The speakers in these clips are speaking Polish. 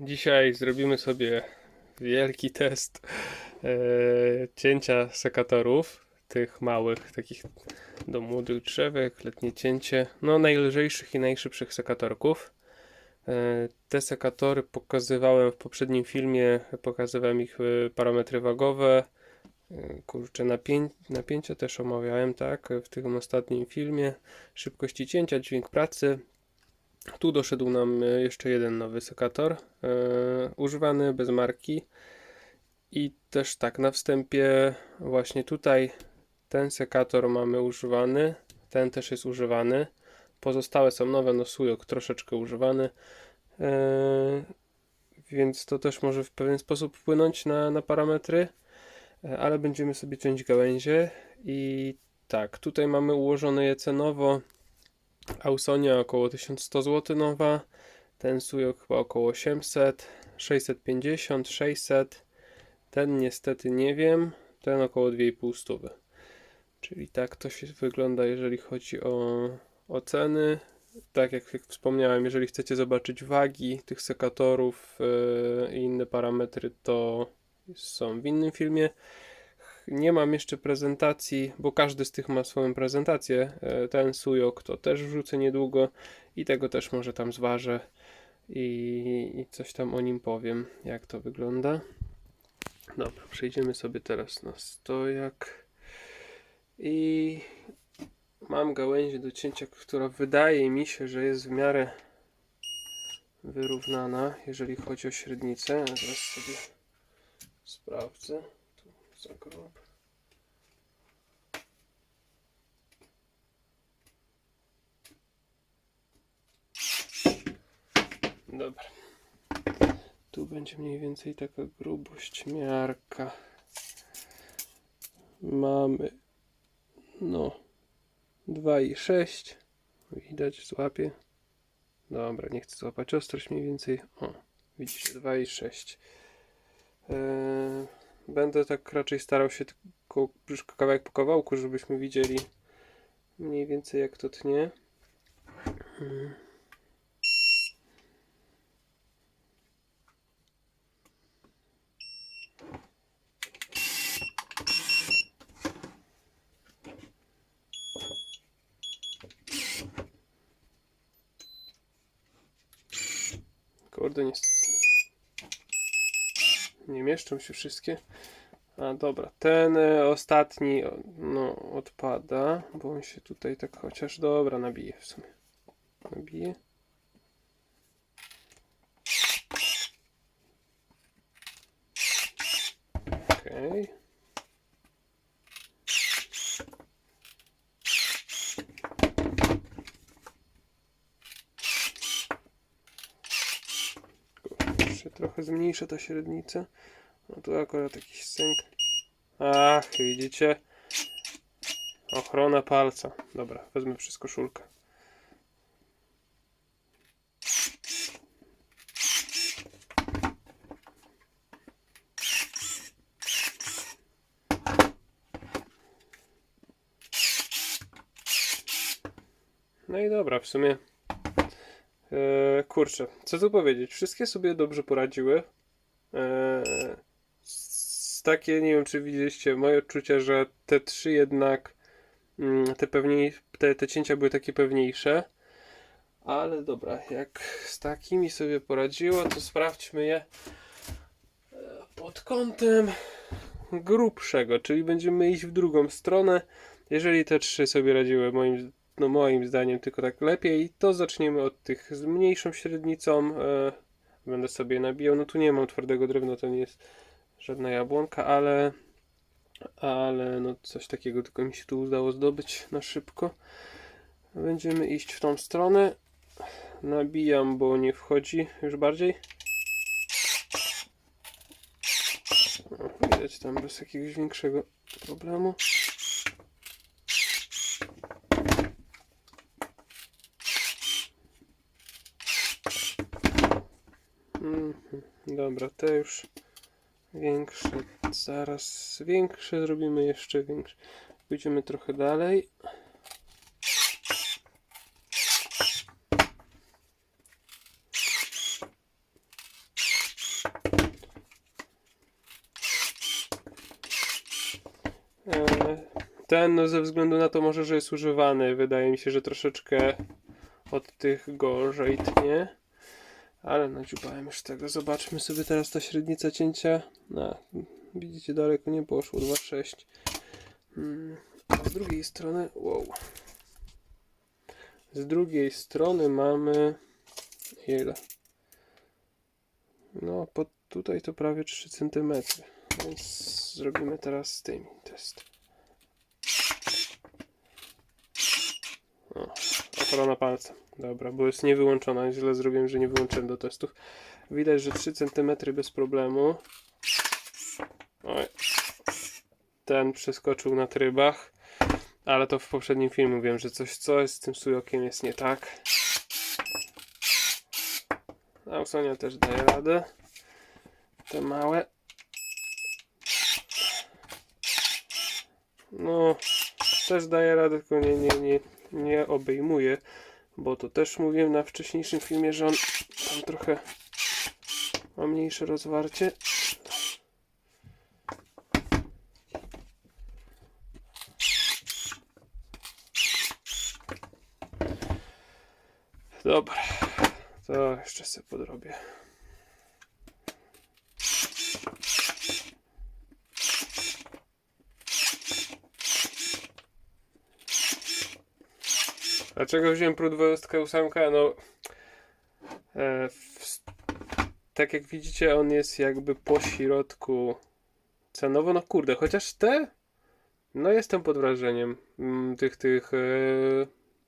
Dzisiaj zrobimy sobie wielki test e, cięcia sekatorów, tych małych, takich do młodych drzewek, letnie cięcie, no najlżejszych i najszybszych sekatorków. E, te sekatory pokazywałem w poprzednim filmie, pokazywałem ich e, parametry wagowe, kurczę, napię napięcia też omawiałem, tak, w tym ostatnim filmie, szybkości cięcia, dźwięk pracy, tu doszedł nam e, jeszcze jeden nowy sekator, e, używany bez marki. I też tak, na wstępie właśnie tutaj ten sekator mamy używany, ten też jest używany. Pozostałe są nowe, no sujok troszeczkę używany. E, więc to też może w pewien sposób wpłynąć na, na parametry, ale będziemy sobie ciąć gałęzie i tak, tutaj mamy ułożone je cenowo. Ausonia około 1100 zł nowa, ten sujok chyba około 800, 650, 600, ten niestety nie wiem, ten około 2,5 stówy. Czyli tak to się wygląda, jeżeli chodzi o, o ceny. Tak jak wspomniałem, jeżeli chcecie zobaczyć wagi tych sekatorów yy, i inne parametry, to są w innym filmie. Nie mam jeszcze prezentacji, bo każdy z tych ma swoją prezentację. E, Ten sujok to też wrzucę niedługo i tego też może tam zważę i, i coś tam o nim powiem, jak to wygląda. Dobra, przejdziemy sobie teraz na stojak i mam gałęzię do cięcia, która wydaje mi się, że jest w miarę wyrównana, jeżeli chodzi o średnicę. Teraz sobie sprawdzę. Tu za grób. Dobra. Tu będzie mniej więcej taka grubość miarka. Mamy no 2,6 widać złapie. Dobra, nie chcę złapać ostrość mniej więcej. O, widzicie 2,6 Eee, Będę tak raczej starał się tylko kawałek po kawałku, żebyśmy widzieli mniej więcej jak to tnie. Mm. Kurde, niestety. Nie mieszczą się wszystkie. A dobra, ten e, ostatni no, odpada, bo on się tutaj tak chociaż dobra nabije w sumie. Nabije. Jeszcze trochę zmniejszę ta średnica. No tu akurat jakiś synk. Ach, widzicie? Ochrona palca. Dobra, wezmę przez koszulkę. No i dobra, w sumie. Eee, kurczę, co tu powiedzieć? Wszystkie sobie dobrze poradziły. Eee, takie, nie wiem czy widzieliście moje odczucia, że te trzy jednak mm, te, pewniej, te, te cięcia były takie pewniejsze. Ale dobra, jak z takimi sobie poradziło, to sprawdźmy je e, pod kątem grubszego, czyli będziemy iść w drugą stronę. Jeżeli te trzy sobie radziły moim, no moim zdaniem tylko tak lepiej, to zaczniemy od tych z mniejszą średnicą. E, będę sobie nabijał. No tu nie mam twardego drewna, to nie jest żadna jabłonka, ale ale no coś takiego tylko mi się tu udało zdobyć na szybko. Będziemy iść w tą stronę. Nabijam, bo nie wchodzi już bardziej. O, widać tam bez jakiegoś większego problemu. Mhm. Dobra, te już większe. Zaraz większe zrobimy jeszcze większe. Pójdziemy trochę dalej. E, ten no, ze względu na to może, że jest używany, wydaje mi się, że troszeczkę od tych gorzej tnie. Ale nadziubałem już tego. Zobaczmy sobie teraz ta średnica cięcia. No, widzicie, daleko nie poszło. 2,6. Mm, A z drugiej strony... Wow. Z drugiej strony mamy... Ile? No, pod tutaj to prawie 3 cm. Więc zrobimy teraz z tymi test. O, ochrona palca. Dobra, bo jest niewyłączona. Źle zrobiłem, że nie wyłączyłem do testów. Widać, że 3 cm bez problemu. Oj. Ten przeskoczył na trybach. Ale to w poprzednim filmie wiem, że coś, coś z tym sujokiem jest nie tak. Ausonia też daje radę. Te małe. No, też daje radę, tylko nie, nie, nie, nie obejmuje, bo to też mówiłem na wcześniejszym filmie, że on tam trochę ma mniejsze rozwarcie. Dobra, to jeszcze sobie podrobię. Dlaczego wziąłem Prud 28? No, e, w, tak jak widzicie, on jest jakby po środku cenowo. No kurde, chociaż te, no jestem pod wrażeniem mm, tych, tych e,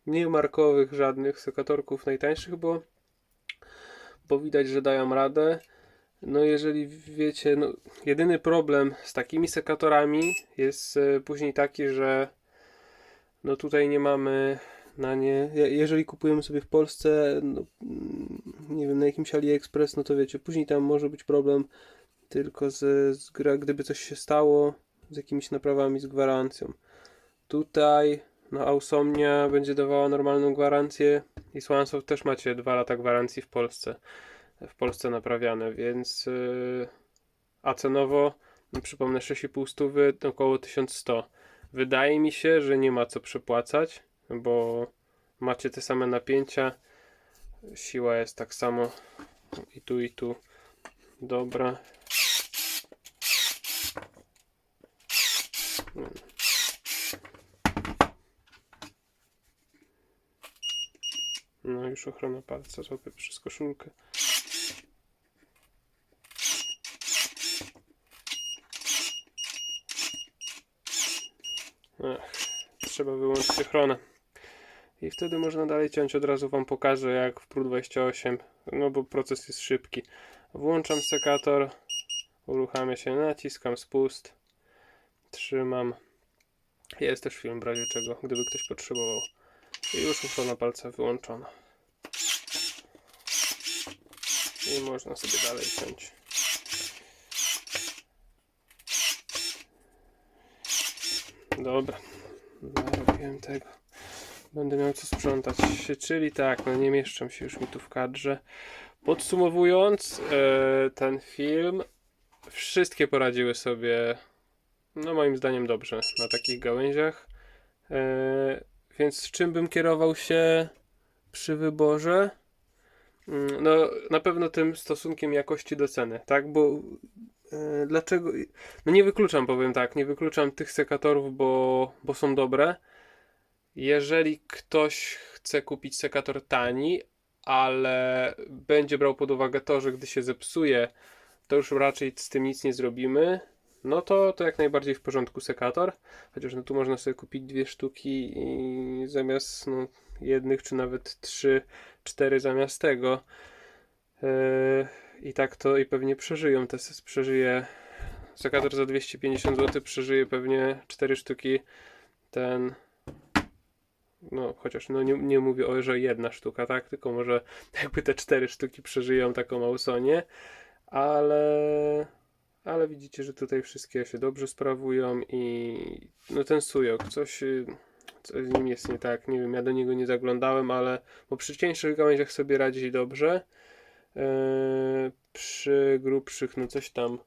niemarkowych żadnych sekatorków najtańszych, bo, bo widać, że dają radę. No jeżeli wiecie, no, jedyny problem z takimi sekatorami jest e, później taki, że no tutaj nie mamy na nie. je- Jeżeli kupujemy sobie w Polsce, no, nie wiem, na jakimś AliExpress, no to wiecie, później tam może być problem tylko z, z gra, gdyby coś się stało z jakimiś naprawami, z gwarancją. Tutaj, no, Ausomnia będzie dawała normalną gwarancję i Swansoft też macie 2 lata gwarancji w Polsce. W Polsce naprawiane, więc yy, a cenowo, no, przypomnę, 6,5 stówy, około 1100. Wydaje mi się, że nie ma co przepłacać, bo macie te same napięcia. Siła jest tak samo i tu, i tu. Dobra. No już ochrona palca, złapię przez koszulkę. Ech, trzeba wyłączyć ochronę. I wtedy można dalej ciąć. Od razu Wam pokażę jak w Pro 28, no bo proces jest szybki. Włączam sekator, uruchamia się, naciskam spust, trzymam. Jest też film w razie czego, gdyby ktoś potrzebował. I już ochrona palca wyłączona. I można sobie dalej ciąć. Dobra, narobiłem tego. Będę miał co sprzątać. Czyli tak, no nie mieszczę się już mi tu w kadrze. Podsumowując e, ten film, wszystkie poradziły sobie, no moim zdaniem dobrze na takich gałęziach. E, więc czym bym kierował się przy wyborze? Mm, No, na pewno tym stosunkiem jakości do ceny, tak? Bo e, dlaczego? No nie wykluczam, powiem tak, nie wykluczam tych sekatorów, bo, bo są dobre. Jeżeli ktoś chce kupić sekator tani, ale będzie brał pod uwagę to, że gdy się zepsuje, to już raczej z tym nic nie zrobimy, no to, to jak najbardziej w porządku sekator. Chociaż no tu można sobie kupić dwie sztuki i zamiast no, jednych, czy nawet trzy, cztery zamiast tego. Yy, I tak to i pewnie przeżyją. Te przeżyje sekator za 250 zł, przeżyje pewnie cztery sztuki. Ten no, chociaż no nie, nie mówię o, że jedna sztuka, tak? Tylko może jakby te cztery sztuki przeżyją taką Ausonię, ale ale widzicie, że tutaj wszystkie się dobrze sprawują i no ten sujok, coś, coś z nim jest nie tak, nie wiem, ja do niego nie zaglądałem, ale bo przy cieńszych gałęziach sobie radzi dobrze, Yy, przy grubszych no coś tam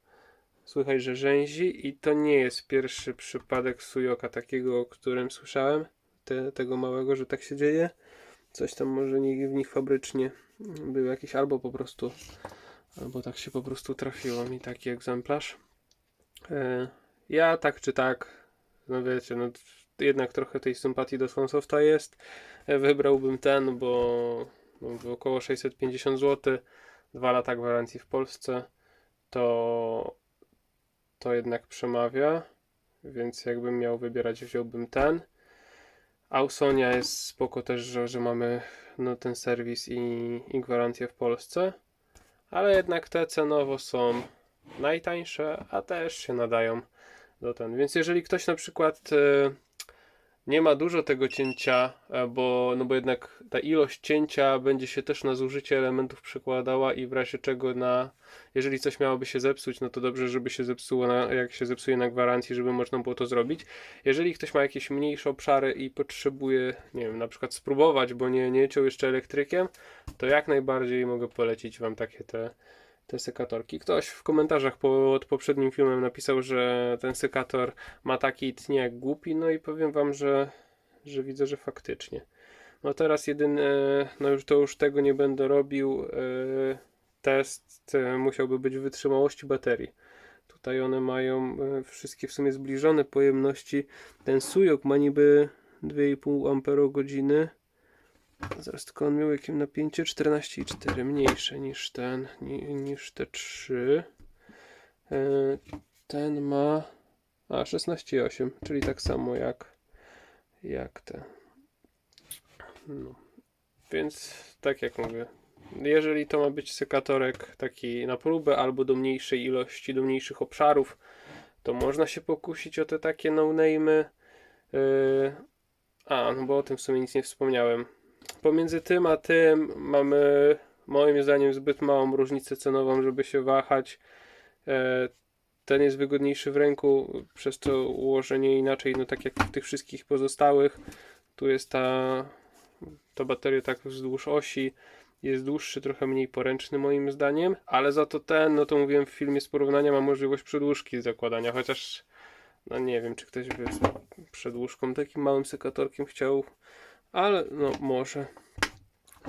Słychać, że rzęzi. I to nie jest pierwszy przypadek Sujoka takiego, o którym słyszałem, te, tego małego, że tak się dzieje. Coś tam może nie, w nich fabrycznie był jakiś, albo po prostu, albo tak się po prostu trafiło mi taki egzemplarz. E, ja tak czy tak, no wiecie, no jednak trochę tej sympatii do Swansofta jest. E, Wybrałbym ten, bo, no, około 650 zł, dwa lata gwarancji w Polsce, to, to jednak przemawia, więc jakbym miał wybierać, wziąłbym ten. Ausonia jest spoko też, że, że mamy no, ten serwis i, i gwarancję w Polsce, ale jednak te cenowo są najtańsze, a też się nadają do ten. Więc jeżeli ktoś na przykład e, nie ma dużo tego cięcia, e, bo, no bo jednak ta ilość cięcia będzie się też na zużycie elementów przekładała i w razie czego na, jeżeli coś miałoby się zepsuć, no to dobrze, żeby się zepsuło, na, jak się zepsuje na gwarancji, żeby można było to zrobić. Jeżeli ktoś ma jakieś mniejsze obszary i potrzebuje, nie wiem, na przykład spróbować, bo nie, nie ciął jeszcze elektrykiem, to jak najbardziej mogę polecić Wam takie te, te sekatorki. Ktoś w komentarzach pod poprzednim filmem napisał, że ten sekator ma taki tnie jak głupi, no i powiem Wam, że, że widzę, że faktycznie. No teraz jedyny, no już to już tego nie będę robił, e, test e, musiałby być wytrzymałości baterii. Tutaj one mają e, wszystkie w sumie zbliżone pojemności. Ten Sujok ma niby 2,5 Ah. Zaraz tylko on miał jakie napięcie 14,4 mniejsze niż ten, ni, niż te 3. E, Ten ma a 16,8, czyli tak samo jak jak te. No. Więc tak jak mówię, jeżeli to ma być sekatorek taki na próbę albo do mniejszej ilości, do mniejszych obszarów, to można się pokusić o te takie no-name'y. Yy, a, no bo o tym w sumie nic nie wspomniałem. Pomiędzy tym a tym mamy moim zdaniem zbyt małą różnicę cenową, żeby się wahać. E, Ten jest wygodniejszy w ręku, przez to ułożenie inaczej, no tak jak w tych wszystkich pozostałych. Tu jest ta, ta bateria tak wzdłuż osi, jest dłuższy, trochę mniej poręczny moim zdaniem, ale za to ten, no to mówiłem w filmie z porównania, ma możliwość przedłużki zakładania, chociaż no nie wiem, czy ktoś by z przedłużką takim małym sekatorkiem chciał, ale no może.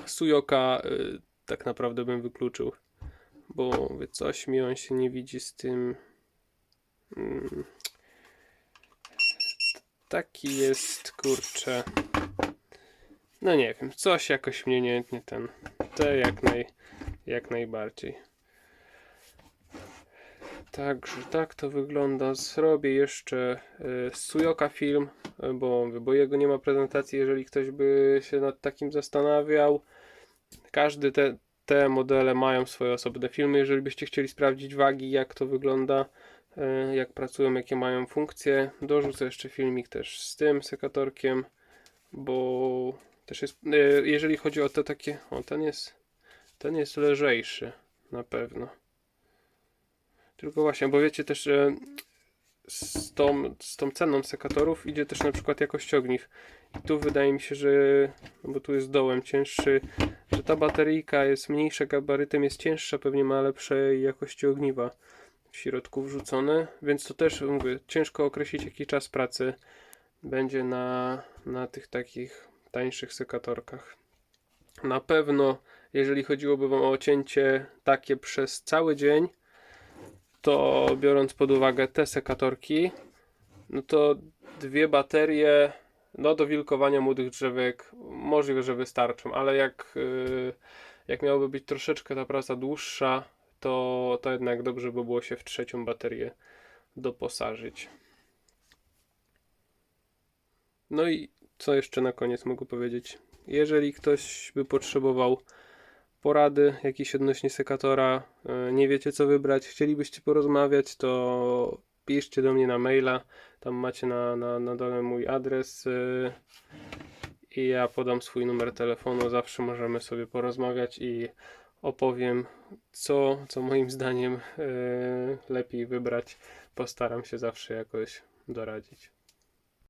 Sujoka y, tak naprawdę bym wykluczył, bo mówię, coś mi on się nie widzi z tym. Mm, taki jest, kurczę. No nie wiem, coś jakoś mnie nie, nie ten. Te jak, naj, jak najbardziej. Także tak to wygląda. Zrobię jeszcze z Sujoka film, y, bo, bo jego nie ma prezentacji, jeżeli ktoś by się nad takim zastanawiał. Każdy te, te modele mają swoje osobne filmy. Jeżeli byście chcieli sprawdzić wagi, jak to wygląda, y, jak pracują, jakie mają funkcje, dorzucę jeszcze filmik też z tym sekatorkiem, bo też jest, y, jeżeli chodzi o te takie, o ten jest, ten jest lżejszy na pewno. Tylko właśnie, bo wiecie też, z tą, z tą ceną sekatorów idzie też na przykład jakość ogniw. I tu wydaje mi się, że, no bo tu jest dołem cięższy, że ta bateryjka jest mniejsza gabarytem, jest cięższa, pewnie ma lepszej jakości ogniwa w środku wrzucone, więc to też mówię, ciężko określić jaki czas pracy będzie na, na tych takich tańszych sekatorkach. Na pewno, jeżeli chodziłoby Wam o cięcie takie przez cały dzień, to biorąc pod uwagę te sekatorki, no to dwie baterie no do wilkowania młodych drzewek możliwe, że wystarczą, ale jak, yy, jak miałoby być troszeczkę ta praca dłuższa, to, to jednak dobrze by było się w trzecią baterię doposażyć. No i co jeszcze na koniec mogę powiedzieć? Jeżeli ktoś by potrzebował porady jakieś odnośnie sekatora, e, nie wiecie co wybrać, chcielibyście porozmawiać, to piszcie do mnie na maila. Tam macie na, na, na dole mój adres e, i ja podam swój numer telefonu. Zawsze możemy sobie porozmawiać i opowiem, co, co moim zdaniem e, lepiej wybrać. Postaram się zawsze jakoś doradzić.